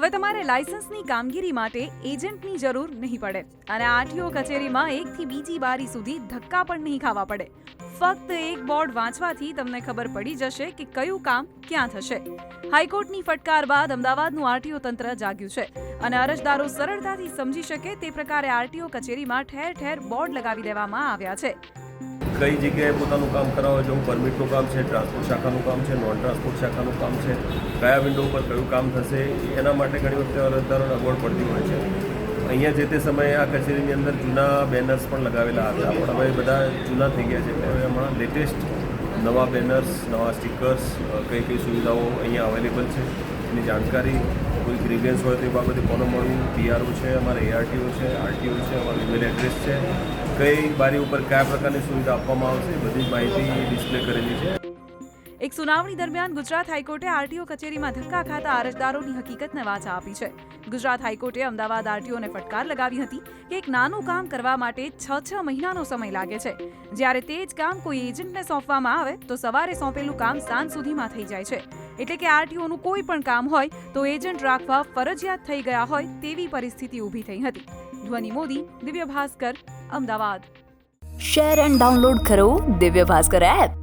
હવે તમારે લાયસન્સની કામગીરી માટે એજન્ટની જરૂર નહીં પડે અને આરટીઓ કચેરીમાં એકથી બીજી બારી સુધી ધક્કા પણ નહીં ખાવા પડે. ફક્ત એક બોર્ડ વાંચવાથી તમને ખબર પડી જશે કે કયું કામ ક્યાં થશે. હાઈકોર્ટની ફટકાર બાદ અમદાવાદનું આરટીઓ તંત્ર જાગ્યું છે અને અરજદારો સરળતાથી સમજી શકે તે પ્રકારે આરટીઓ કચેરીમાં ઠેર ઠેર બોર્ડ લગાવી દેવામાં આવ્યા છે. કઈ જગ્યાએ પોતાનું કામ કરાવવા જવું? પરમિટનું કામ છે ટ્રાન્સપોર્ટ શાખાનું કામ છે નોન ટ્રાન્સપોર્ટ શાખાનું કામ છે? કયા વિન્ડો ઉપર કયું કામ થશે? એના માટે ઘણી વખતે અરજદારોને અગવડ પડતી હોય છે. અહીંયા જે તે સમયે આ કચેરીની અંદર જૂના બેનર્સ પણ લગાવેલા હતા. પણ હવે બધા જૂના થઈ ગયા છે. હવે હમણાં લેટેસ્ટ નવા બેનર્સ, નવા સ્ટીકર્સ કઈ કઈ સુવિધાઓ અહીંયા અવેલેબલ છે? એની જાણકારી, કોઈ ગ્રીવિયન્સ હોય તો એ બાબતે કોને મળવું? પીઆરઓ છે, અમારે એઆરટીઓ છે આરટીઓ છે, અમારું ઈમેલ એડ્રેસ છે. કઈ બારી ઉપર કયા પ્રકારની સુવિધા આપવામાં આવશે એ બધી માહિતી ડિસ્પ્લે કરેલી છે. એક સુનાવણી દરમિયાન ગુજરાત હાઈકોર્ટે આરટીઓ કચેરીમાં ધક્કા ખાતા અરજદારોની હકીકતને વાચા આપી છે. ગુજરાત હાઈકોર્ટે અમદાવાદ આરટીઓને ફટકાર લગાવી હતી કે એક નાનું કામ કરવા માટે છ છ મહિનાનો સમય લાગે છે. જ્યારે તે જ કામ કોઈ એજન્ટને સોંપવામાં આવે, તો સવારે સોંપેલું કામ સાંજ સુધીમાં થઈ જાય છે. એટલે કે આરટીઓનું કોઈ પણ કામ હોય, તો એજન્ટ રાખવા ફરજિયાત થઈ ગયા હોય તેવી પરિસ્થિતિ ઊભી થઈ હતી. Dhvani Modi, Divya Bhaskar, Ahmedabad. Share and download કરો દિવ્ય ભાસ્કર એપ.